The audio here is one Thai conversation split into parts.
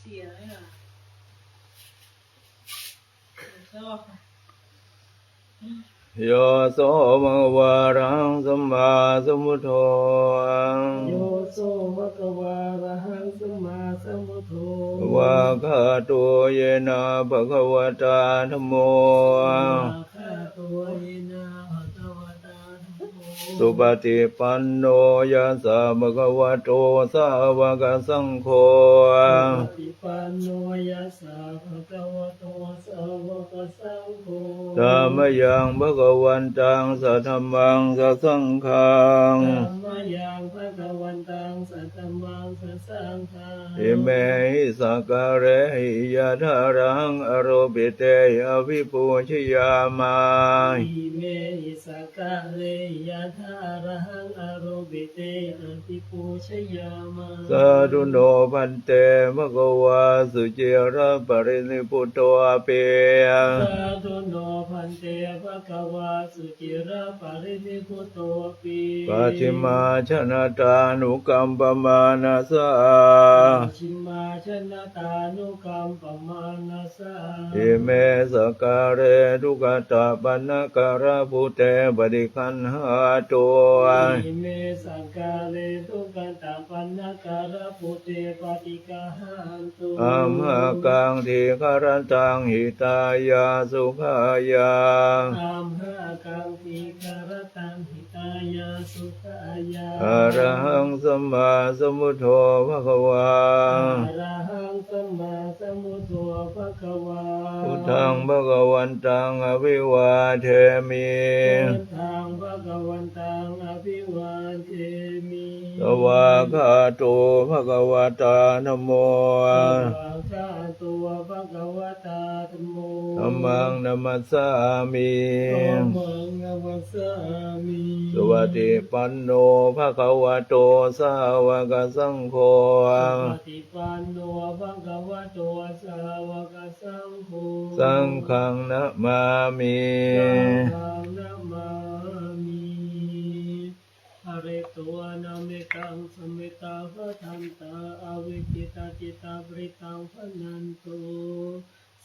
เสียเลยอะชอบโยโสมวารังสัมมาสัมพุทโธโยโสภะคะวาระหังสัมมาสัมพุทโธวาคาโตเยนะภะคะวะตาธัมโมอาคาตัวเยนะ สุปฏิปันโนยัสสะภะคะวะโตสาวกสังโฆปฏิปันโนยัสสะภะคะวะโตสาวกสังโฆธรรมยังภะคะวันตังสัทธัมมังสัสสังฆังธัมมยังภะคะวันตังสัตตมังสัสสังฆังอิเมหิสักการเรหิยะทารังอโรปิเตอภิปูชยามาอิเมหิสกะเรยะธาระหังอโรบิเตอภิปูชยามาสาธุโนพันเตมะกวาสุเจระปรินิพุตโตอาเปยสาธุโนพันเตภะคะวาสุจิระปรินิพุตโตปีปัจฉิมาชนะตานุกัมปมานาสาปัจฉิมาชนะตานุกัมปมานาสาอิเมสกการเรทุกตาปันนการะพุเตปฏิคันหาตัวอิเมสังกาเลทุกันตาปันนาการะปุเตปฏิกาหันตุอัมหากังทีคารตังหิตายาสุขายาตามหากังทีคารตังหิตายาสุขายาอะระหังสัมมาสัมพุทโธภะคะวาอะระหังสัมมาสัมพุทโธภะคะวาพุทธังภะคะวันตังอภิวาเทมิพุทธังภะคะวันตังอภิวาเทมิสวาคาโตภะคะวะตานะโมสวากาตัวภะคะวะตาธัมโมธัมมังนัมมัสสามิธัมมังนัมสสามิสวัสดิปันโนภะคะวะโตสาวกสังโฆปฏิปันโนภะคะวะโตสาวกสังโฆสังฆังนะมามิสังฆังนะมามิหะเริตัวนาเมตังสมเมตาภทันตาอวิกิตาจิตาปริตังพนันตุ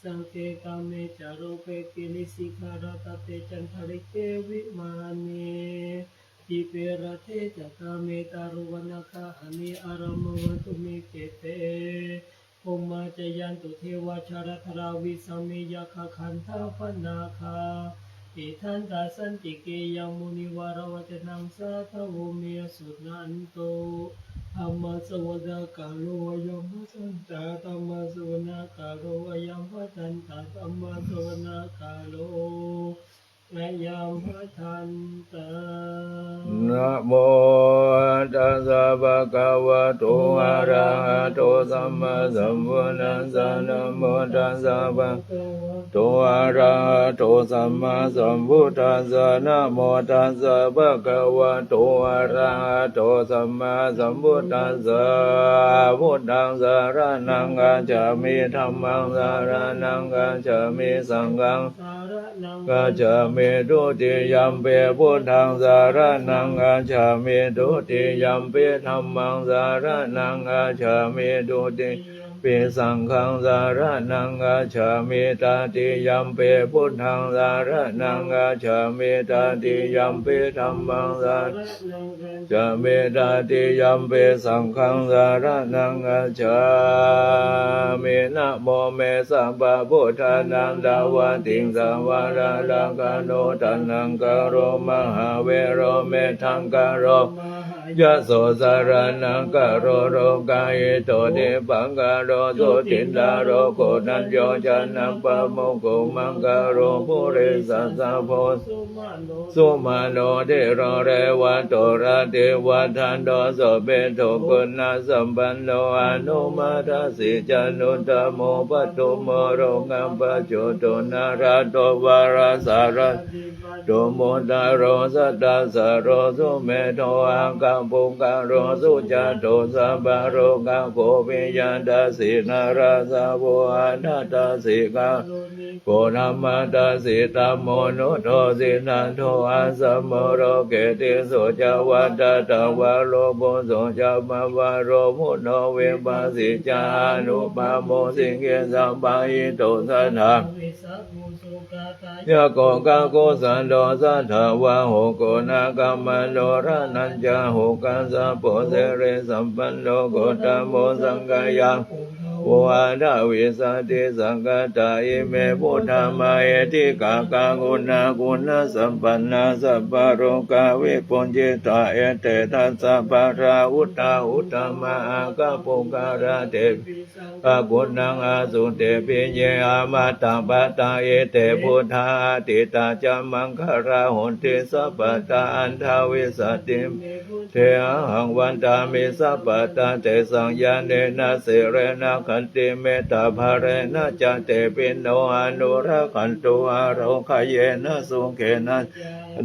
สังเกกาเมจารุเปกิลิสิกขาตเตจันทริเกวิมานีทิเปรเทจกาเมตารุวนาคาอเนอารมวัตุเมเกเตภูมิมาจยันตุเทวชารคราวิสามิยาคาคันธาปนาคา อิทันตาสันติเกยังมุนิวารวัจนังสาทโวเมสุนันโตธรรมสวดากาโลยมสันตาธรรมสวนากาโลยมพันตาธรรมสวนากาโลยมพันตานะโมตัสสะภะคะวะโตอะระหะโตสัมมาสัมพุทธัสสะนะโมตัสสะภะโตอะระหะโตสัมมาสัมพุทธัสสะนะโมตัสสะภะคะวะโตอะระหะโตสัมมาสัมพุทธัสสะพุทธังสารนังกัจฉามิธัมมังสารนังกัจฉามิสังฆัง กัจฉามิทุติยัมปิพุทธังสารนังกัจฉามิทุติยัมปิธัมมังสารนังกัจฉามิทุติเปสังฆังสารนังกัจฉามิตาติยัมปิพุทธังสารนังกัจฉามิตาติยัมปิธัมมังสาร จะเมตาติยัมเปสังฆังสารนังกัจฉามินะโมเมสัมปะพุทธานังดาวันติงสวาราลังกโนตันังกโรมหาเวโรเมทังกโร ยะโสสารนังกโรโรกายโตเดปังกโรโสตินดาโรโกนัญโยจันนังปะโมโกมังกโรปุเรสัสสะโพสุมาโนสุมาโนเดโรเรวันโตระเทวัทันโดโสเปโทกุณาสัมปันโนอนุมาทัสิจานุตโมปัตตุโมโรงัมปะโจโตนาราโตวาราสารโตโมตารโรสัตตาสารโรสุเมโทอังกัปุกาโรสุจาโตสัพพะโรกาโคปิยันตสินาราสาโวอานาตาสิกาโกนามาตาสิตามโมโนโทสินันโทอาสมโมโรเกติโสจาวัตตาวาโลโกโสจามาวาโรมุโนเวปาสิจานุปาโมสิงเกสัมปายิโตสันหาเวสัพพุสุกาตายะโกกะโกสันโดสัทธาวะโหโกนากัมมันโดระนันจาโหကံသာဘောဇရေသမ္ပန္နောဂောတမောသံဃာယ โกตโมสังกายังโวอาดาวิสัติสังกตาอิเมพุทธมายติกากังอุณากุณสัมปันนาสัพพโรกาวิปุญจิตาเอเตทัสสะปะราอุตตาอุตตมาอาคาปุการะเตปปะกุณังอาสุเตปิเยอามาตังปะตาเอเตพุทธาติตาจามังคาราหุนติสัพพตาอันทาวิสัตติมเทหังวันตามิสัพพตาเตสังยานเนนะเสเรนะขันติเมตตาภาเรนะจันเตปินโนอนุรักขันตุอาโรคเยนะสุเขนะ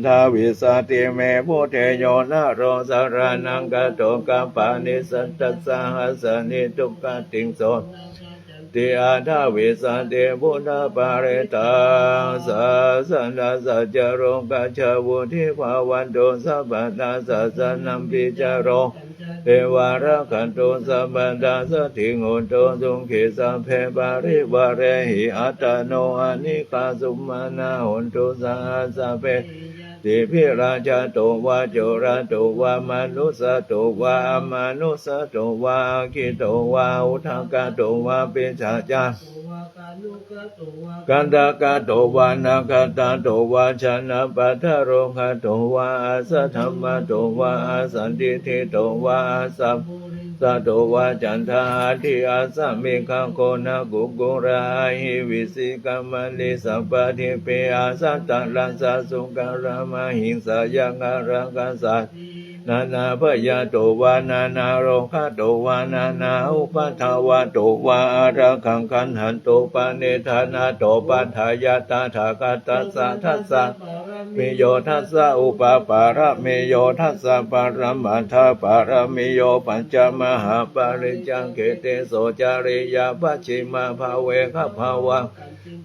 ทาวิสาติเมพุเทโยนะโรสารนังกะโตกะปานิสัตตสหัสนิทุกขติงโสนติอาทาวิสันติพุทธปาริตังสัสนาสัจโรกัจจวุธิภาวันโตสัพพนาสัสนัมปิจโร เทวาระขันโตสัมปันดาสติงโหนโตสุงขิสัมเพปาริวาเรหิอัตโนอนิคาสุมานาโหนโตสังสัเพ ติพิราชาโตวาโจราโตวามนุสโตวามนุสโตวาคิโตวาอุทากาโตวาปิชาจาตัววากานุกะตัววากากาโตวานาคาตาโตวาชนะปัทโรคาโตวาอาสัทธรรมโตวาอาสันติเทิโตวาสัพ สะโตวาจันทาทิอาสะมิคังโคนะกุกุราหิวิสิกามันลิสัพพะทิเปอาสัตตะลังสะสุการามหิงสายังอารังกัสสนานาพยาโตวานานาโรคาโตวานานาอุปัฏฐาวาโตวาอาราคังคันหันโตปาเนธานาโตปัฏฐายาตาถากาตัสสะทัสสะ มิโยทัสสะอุปปาระเมโยทัสสะปาระมัทธาปาระเมโยปัญจมหาปริจังเกเตโสจาริยาปัจฉิมาภาเวขภาวัง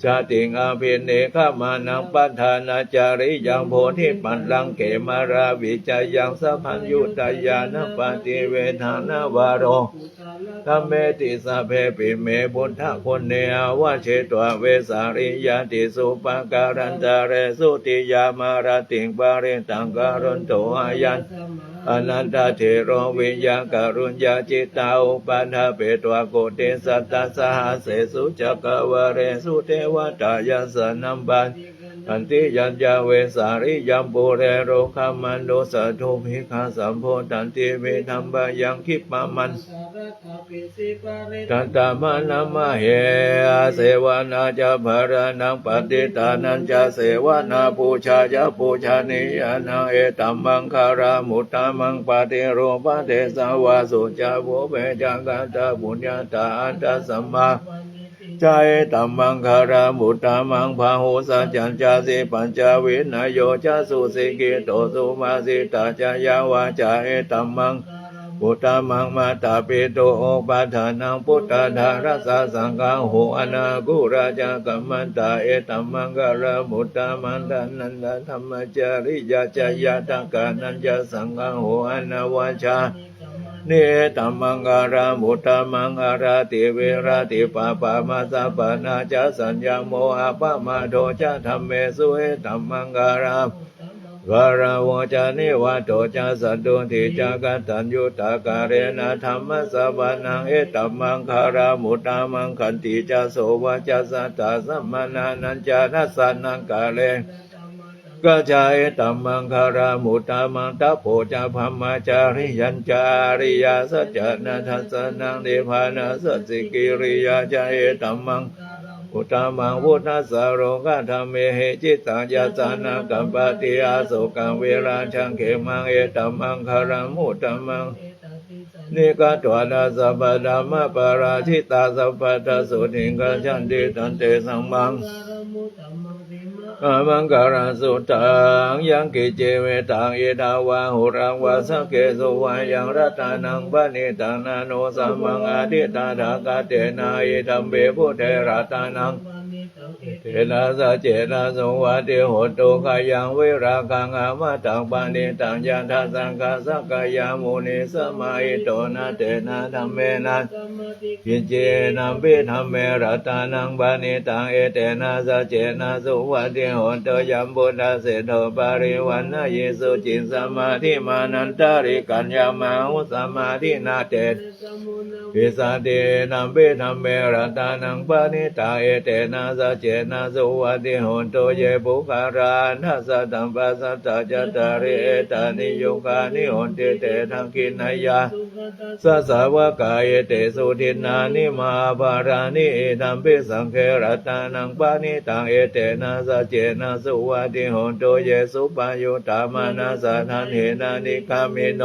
ชาติงอาภิเนขมานังปัฏฐานาจาริยังโพธิปันลังเกมาราวิจายังสัพพัญยุตยานปฏิเวทานาวาโร ธรรมเมติสพเพปิเมพุทธคุณเนวะเชตวเวสาริยาติสุปการันตาเรสุติยามารติงปาริตังการุณโตอายันอนันตเทโรวิญญาการุญญาจิตตาอุปันหเปตวโกเตสัตตสหเสสุจักวเรสุเทวตายาสนัมบัน อันติยัญญาเวสาริยัมปุเรโรคามันโดสัทธุภิกขาสัมโพตันติเวธัมบายังคิปามันสารริตันตามานามะเฮอาเสวนาจะภารนังปฏิตานันจะเสวนาปูชาจะปูชานิยานาเอตัมมังคารามุตตามังปฏิโรปะเทสาวาสุจาโวเปจังกันตาบุญญาตาอันตสัมมา ใจตัมมังคารามุตตามังพาหุสัจจัญจาสิปัญจวินยโยจะสุสิกิโตสุมาสิตาจายาวาจาเอตัมมังพุทธมังมาตาปิโตโอปัฏฐานังพุทธาธารสสังฆังโหอนากุราชกัมมันตาเอตัมมังกะระมุตตามันดานันดาธรรมจริยาจายาตังกานันจะสังฆังโหอนาวาชา เนตัมมังการามุตตมังอาราติเวราติปาปามาสัปปนาจสัญญาโมอาปะมาโทจะธรรมเมสุเอตัมมังการามการาวจานิวะโตจะสัตตุทิจักตัญยุตากาเรนะธรรมสสวนังเอตัมมังคารามุตตมังขันติจะโสวจะสัตตาสัมมานานันจะนัสสานังกาเล กัจจายตัมมังคารามุตตามังตะโพจะพัมมาจาริยัญจาริยาสัจนะทัสสนังเดภานาสัจสิกิริยาจาเตัมมังอุตตมังพุทธัสสะโรกธรรมเมเหจิตตังยาสานากัมปติอาโสกังเวราชังเขมังเอตัมมังคารามุตตมังนิกาตวานาสัพพดามะปาราชิตาสัพพะทสุนิงกัจันติตันเตสังมัง กามังติมะอมังการสุตังยังกิเจเวตังเอดาวาหุรังวาสเกสุวายังรัตานังปณิตังนาโนสัมมังอาทิตาดากาเตนาเอตัมเบพุเทรัตานัง เทนะสะเจนะสงวาเตโหตุกายังเวรากังอามาตังปานิตังยันทัสสังกาสักกายามุนิสมาอิโตนะเตนะธรรมเมนะพิเจนะเปธรรมเมรตานังปานิตังเอเตนะสะเจนะสุวาเตโหตุยัมบุตาเสโทปาริวันนะเยสุจินสมาธิมานันตาริกัญญามาหุสมาธินาเต พิสาเตนัมเปนัมเมรตานังปานิตาเอเตนะสัจเจนะสุวัติโหนโตเยปุคารานัสตัมปัสสะตะจัตตาริเอตานิโยกานิโหนเตเตทังคินายาสัสาวกายเตสุทินานิมาภารานิเอตัมเปสังเครตานังปานิตังเอเตนะสัจเจนะสุวัติโหนโตเยสุปายุตามานาสัทานเหนานิกามิโน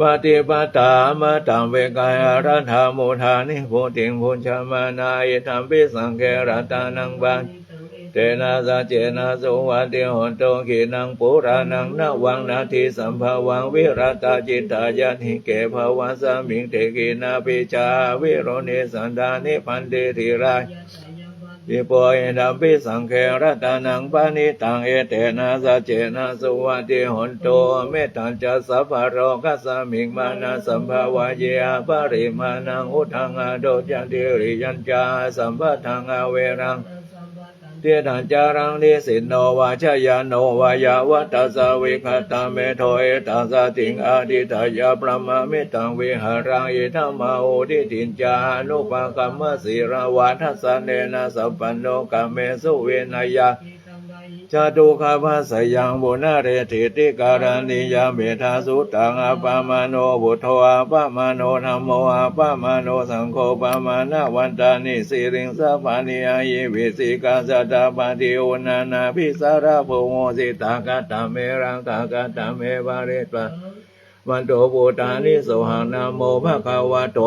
ปฏิปตามะตังเวกายารัฐามุทานิโพติงพุชมานายธรรมปิสังเกรัตานังบันเตนะสะเจนะสุวัติหนโตขีนังปุรานังนาวังนาทีสัมภวังวิรตาจิตตายานิเกภาวันสมิงเตกีนาปิจาวิโรเนสันดานิพันเตธิราย ติปอยดัมปิสังเครตานังปานิตังเอเตนะสัจเจนะสุวัติหนโตเมตัญจะสัพพโรกัสสมิงมานะสัมภาวะเยอาปริมานังอุทังอโดจันติริยัญจาสัมปะทังอเวรัง เทถันจารังนิสินโนวาชยานโนวายาวัตสวิคตาเมโทเอตัสสติงอดิทายาปรมาเมตังวิหารังอธรรมาโอทิตินจานุปกรรมสีราวาทัสเนนะสัพพันโนกามเมสุเวนายา จตุคาภาสยังบุนาเรติติการานิยาเมธาสุตังอาปามาโนบุตโทอาปามาโนธรรมโมอาปามาโนสังโฆปามานาวันตานิสิริงสัพพานิอายิวิสิกาสัตาปฏิโอนานาพิสารภโมสิตากาตเมรังกากาตเมวาริตวะวันโตปุตานิสหังนาโมภะคะวะโต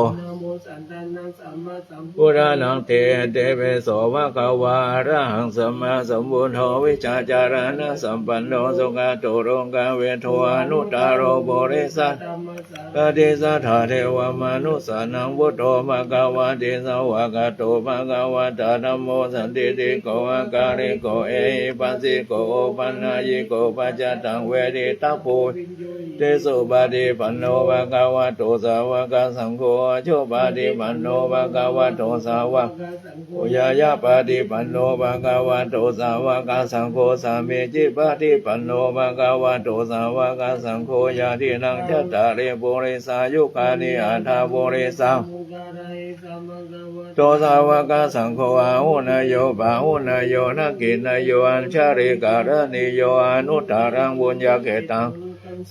สันตานังสัมมาสัมพุทธานังเตเตเปโสภะคะวะอะระหังสัมมาสัมพุทโธวิชาจารณะสัมปันโนสุขโตโรงกาเวทวานุตารโรโบริสัตธรรมสารกติสัทธาเทวมนุสานังพุทโธภะคะวะติสาวกโตภะคะวะตาธัมโมสันติติโกอาการิโกเอิปัสสิโกปันนายิโกปัจจตังเวทิตาภูวิญโยเตสุปฏิปันโนภะคะวะโตสาวกสังโฆโชปฏิปันโนภะคะวะโตสาวกสังโอยายาปฏิปันโนภะคะวะโตสาวกสังโฆสามีจิปฏิปันโนภะคะวะโตสาวกสังโฆยาทินังจัตตาริปุริสายุคานิอัฏฐปุริสังมุการายสัมมาวโตสาวกสังโฆอาหุนโยบาหุนโยนักกินโยอัญชาริกาเรณิโยอนุตตรังบุญญาเกตัง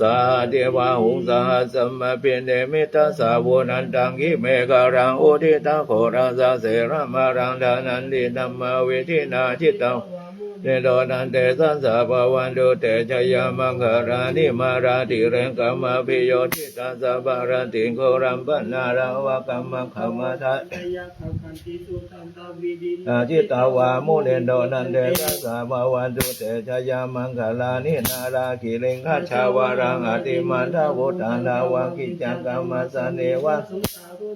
သာတေဝဟုံသာသမပိနေမေတ္တသာဝနန္တံဂိမေကရံဩဒိတခောရံသာစေရမရံဒါနန္တိဓမ္မဝေတိနာจิตတံ เนโดนันเตสัสสะภวันตุเตชยามังคารานิมาราติเรงกัมมาพิโยทิตัสสะบารันติโครัมปันนาราวะกัมมะขมาทัตยะขังคันติสุตันาวิดินอาจิตตาวามุเนโดนันเดสัสสะภวันตุเตชยามังคลานินาราคิเลงคัจฉาวารังอติมันทาวุตานาวังกิจังกัมมัสเนวะ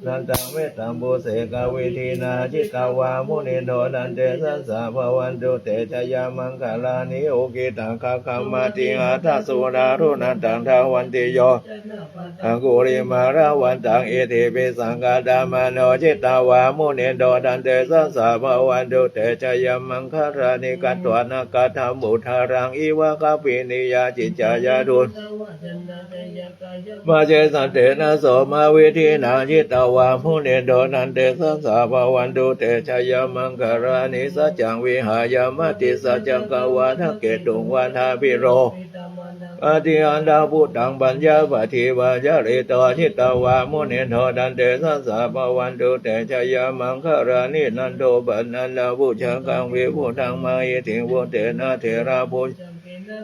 นันตังเวตัมบุเสกเวทีนาจิตตาวามุเนโดนันเดสัสสะภวันตุเตชยามังคลานิโอกิตังคาคัมาติอาทัสสุรารุนันตังทาวันติโยอังกุริมาราวันตังเอติปิสังกาดามโนจิตตาวามุนิโดดันเตสัสสะภวันตุเตชยมังคารานิกัตตวานาคาธรรมุทารังอีวะคาปินิยาจิจายาดุลมาเจสันเตนะโสมาวิธีนาจิตตาวามุนิโดนันเตสัสสะภวันตุเตชยมังคารานิสัจจังวิหายามติสัจจกวาทะเกตุงวานาพิโรปฏิอันดาพุทธังปัญญาปฏิวาจาริตวชิตาวามุนิโนดันเตสัสสะปวันตุเตชยามังคารานินันโตปันนันดาพุชังกังวิพุทธังมายิถิงวุเตนะเทระพุช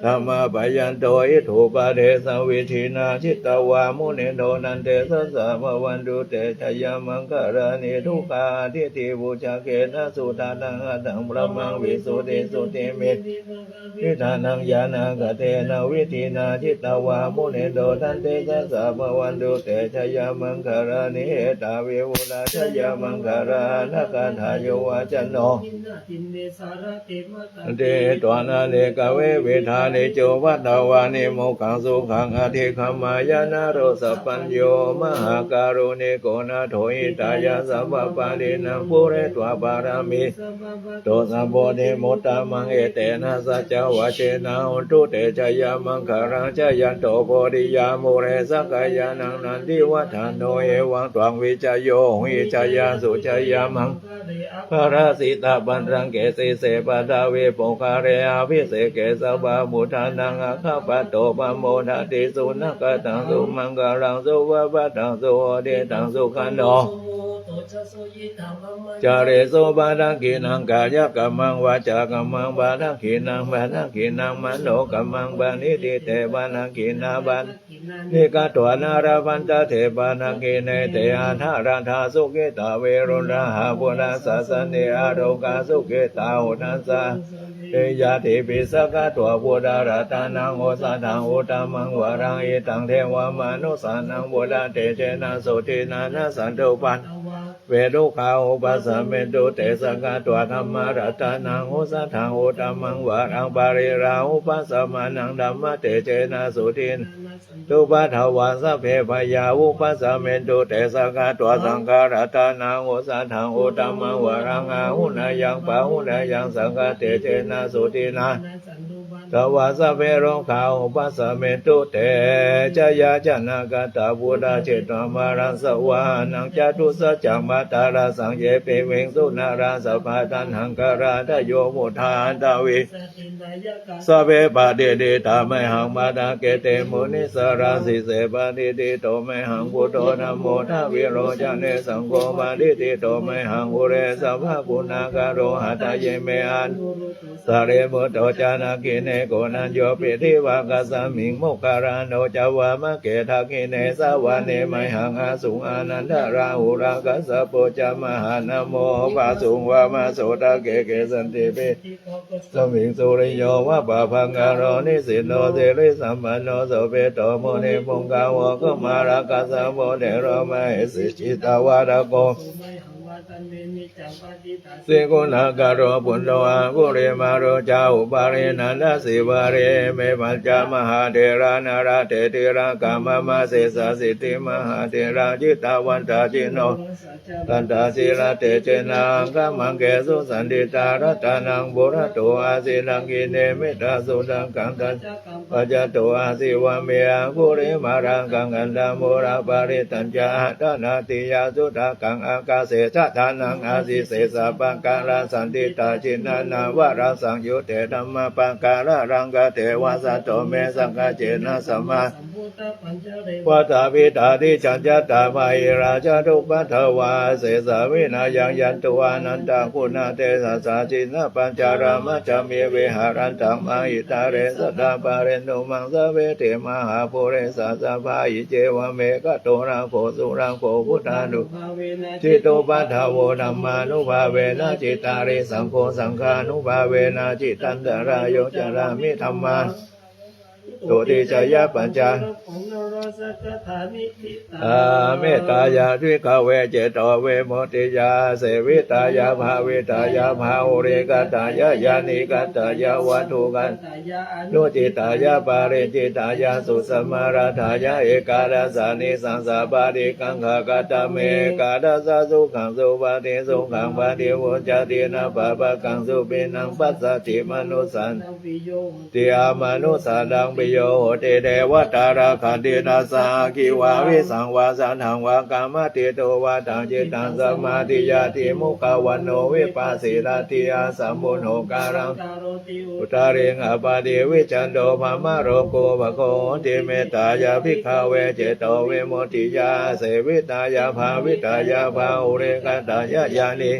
ธรรมปยันโตอิโถปะเทสวิธีนาชิตวามุนิโนนันเตสสะมวันดุเตชยมังคารณิทุกขาทิฏฐิบูชาเกนสุตานังอัตถังพระมังวิสุทธิสุติมิตทิฏานังยานากเตนวิธีนาทิตวามุนิโดทันเตสสะภวันตุเตชยมังคารานิเหตาวิวุลาชยมังคารานะกันทายโวาจันโนเนสารเตตะเตตวานาเลกเวเวทานิโจวัตวานิโมขังสุขังอธิคัมมายานาโรสปปัญโยมหาการุณิโกนาโถหิตายาสัพพปารินังปุเรตวาปารามิโตสัมโพธิมุตตามังเอเตนะสัจจวะเชนะอุตุเตชยามังคารังชยันโตโพธิยามุเรสักกายานังนันทิวัฏานโนเอวังตวังวิจโยหิจยาสุจยามังกะเรอะพระสิตาปันรังเกสิเสปดาเวปงคาเรอาภิเสเกสบามุทานังอาคาปะโตปะโมทาติสุนักตังสุมังกาลังสุวะปะตังสุโอเดตังสุขันโนจาเรโสบาดังกีนังกายกัมมังวาจากัมมังบาดังกีนังบาดังกีนังมโนกัมมังบานิติเตบานังกีนาบันนิกาตวนาราบันตเทบานังกีเนเตอาทาราธาสุเกตาเวรุณาหาปุราสสเนอาโรกาสุเกตาอุทัสสะ เตยาติปิสกะตัวปุดาราตานังโอสาทังอุตมังวารังเอตังเทวามนุสานังบุดาเตเจนะโสตินานาสันตุปันตวะเวรุขาอุปสมเมตุเตสกะตัวธรรมรัตนังอุสัทธังอุตมังวารังปาริราอุปสมานังดัมมะเตเจนะสุทิน ตุปัฏฐวาสเพพยาอุปัสมเมตุเตสกะตัวสังฆรัตนาโอสัทธังโอุตมังวรังอาหุนายังปะหุนายังสังฆเตเจนะสุตินา ตุบัสวาสเปโรขาอุปสเมตุเตจยาจนากตาบุดาเจตมารังสวานังจตุสัจจมาตาราสังเยเปเวงสุนาราสภาตันหังการาทโยมุทานตาวิสะเปปะเดเดตาไมหังมาดาเกเตมุนิสราสิเสปะดิติโตไมหังพุทโธนะโมทาวิโรจเนสังโฆปะดิติโตไมหังอุเรสัพพะกุณาการโรหะตาเยเมอันสาเรมุตโตจานาคิเนโกนันโยปิทิวากาสามิงโมการานโนจาวามะเกทักขิเนสาวาเนไมหังอาสุงอานันทราหุรากัสสะโปจามหานโมปาสุงวามาโสตเกเกสันติเปติโกกุสมิงสุริโยวะปะพังกาโรนิสิโนเสริสัมปันโนโสเปโตโมเนปุงกาวะก็มารากัสสะโมเนโรมะเหสิจิตาวาระโก สิกุณากโรปุณโนอากุเรมาโรจาอุปารินันทสิวาเรเมปัญจมหาเทรานาราเทติรากามมาเสสะสิทธิมหาเทราจิตาวันตาจิโนตันตาศิลาเตเจนังกัมมังเกสุสันติตารัตานังบุระโตอาศิลังกิเนมิตาสุดังกังตันปัจจโตอาศิวะเมียกุริมารังกังกันดามุราปาริตัญจาตนาติยาสุตากังอากาเสชะทานังอาศิเสสะปังการาสันติตาจินนานาวาราสังยุเตธรรมปังการารังกเทวาสัตโตเมสังฆเจนะสัมมาสัมพุทธปัญจเรววัฏาพิตาทิจันจตามาอิราชาทุปัทวาเสสาวินายังยันตุวานันตังคุณาเตสสาจินปัญจารามจามีเวหารันตังมาอิตาเรสดาปาเรนุมังสเวเทมหาภูเรสัสะพาอิเจวเมกะโตรังโคสุรังโคพุทธานุจิตตุปัฏฐวธรรมานุภาเวนะจิตาริสังโฆสังฆานุภาเวนะจิตันตรายโยจารามิธรรมา ตุติจยปัญจของนรสักถานิทิตาอาเมตตายาด้วยขเวเจโตเวโมติยาเสวิตายาภาวิตายาภาอุเรกตายายานิกตายาวัตถุกันตายาอนุนุจิตายาปาริจิตายาสุสมาราธายาเอกาลาสานิสังสาปาริกังขากตเมกาดาสาสุขังสุปาติสุขังปาติวุจตินาปะปะกังสุปินังปัสสติมนุสันติอามนุสาดังปิโยโหติเทวตาราคันตินาสาคิวาวิสังวาสันหังวากามติโตวาตังจิตังสมาธิยาติมุขวันโนวิปัสสิรติอาสัมมุโนการังตารโรติอุตาริงอปาติวิจันโดภามะโรโกภโคติเมตายาภิกขเวเจโตเวโมติยาเสวิตายาภาวิตายาภาอุเรกตายายานิ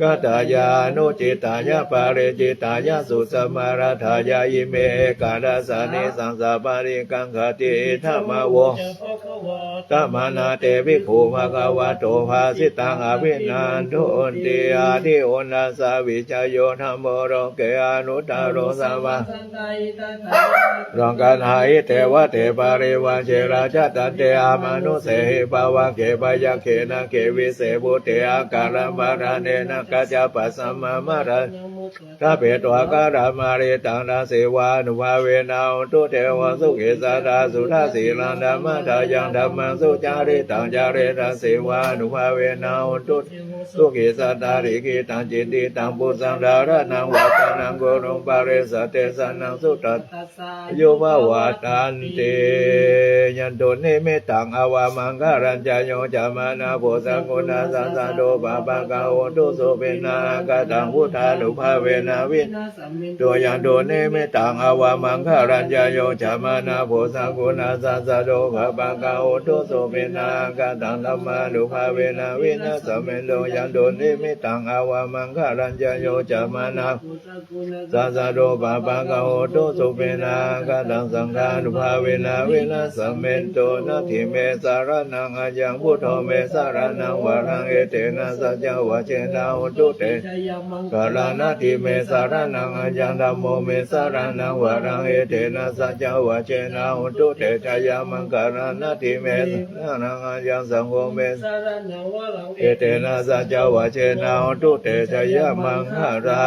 กัตตายานุจิตายาปาริจิตายาสุสมาราธายาอิเมกาดาสานิสังสาปาริกังขติธรรมโวจะภะคะวะตมานาเตวิภูภะคะวะโตภาสิตังอภินันทุนติอาทิโอนัสสาวิจโยธรรมโรเกอนุตตโรสาวาสันตาอิตาทารองกันหายเทวะเทปาริวันเจราชตันเตอามานุเสหิปาวะเกปยะเขนะเกวิเสบุเตอาการมบาราเนนะกัจจปัสสมมามารัน သဗ္ဗေတောကာရမာရေတန္တာစေဝနဝဝေနံတုတေဝသုခေသာတာသုရစီလံဓမ္မထာယံဓမ္မံသုကြရေတံကြရေတံစေဝနဝဝေနံတုတေ สุขิสัตตาริกิตังจิตติตังปุสังดารนังวัตนังโกรุปาริสเตสนังสุตัสโยภวาตันติยันโตเนเมตังอวามังการัญจโยจามานาโพสังกุณาสันสะโดปะปะกาโอตุสุเปนากตังพุทธานุภาเวนาวินนาสัมมินตัวยันโตเนเมตังอวามังการัญจโยจามานาโพสังกุณาสันสะโดปะปะกาโอตุสุเปนากตังธรรมานุภาเวนาวินาสเมนโดยันโตเนเมตังอาวามังการัญจโยจามานาปุสกุณสัสโดปะปะกะโหตุสุเปนะกะตังสังฆานุภาเวนะเวนะสัมเมนโตนะทิเมสารนังอายังพุทโธเมสารนังวารังเอเตนะสัจจวะเชนะโหตุเตกาลานาทิเมสารนังอายังธัมโมเมสารนังวารังเอเตนะสัจจวะเชนะโหตุเตชยามังกาลานาทิเมสารนังอายังสังโฆเมสารนังวะลังเอเตนะสัจจวะเชนะโหตุเตชยมังคารา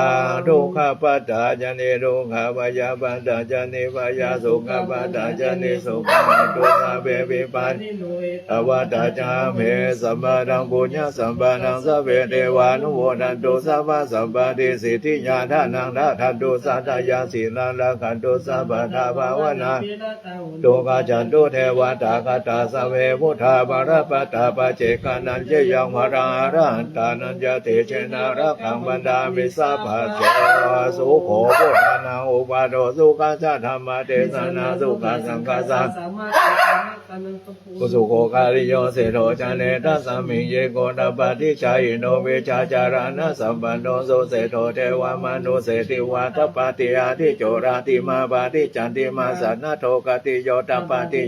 ทุกขปัตตาจเนทุกขปยาปัตตาจเนปยาสุขปัตตาจเนสุขตุสาเบปิปันนิโนเอวัตาจาเมสัมปะทังปุญญสัมปะทังสเพเทวานุโมทันตุสัพพะสัมปะติสิทธิญาณานังนาทันตุสัตยาสีลังละขันตุสัพพะทาภาวนาตุกาจันตุเทวตาคาตาสเวพุทธาบารปตาปเจกานันเจยังวรารันตานันจเตเชนารักขังบันดามิสัพพะเจสุโขโภนาอุปาโดสุขัสธธรรมเทศนาสุขัสังฆสังสะ กุสุโกคาริโยเสโรจันเนตัสมิงเยโกตปะติชายโนเวชาจารานะสัมปันโนโสเสโทเทวามนุเสติวาตปะติอาทิโจราติมาปะติจันติมาสันนโทกติโยตปาติ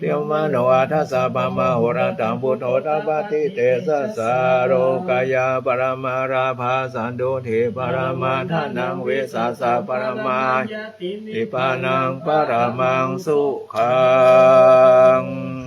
เทวมโนอาทัสสะปะมะโหราตังพุโธตปะติเตสสสาโรกายาปรมาราภาสันโดเทปรมาทานังเวสาสะปรมาติติปานังปรมังสุขัง Um.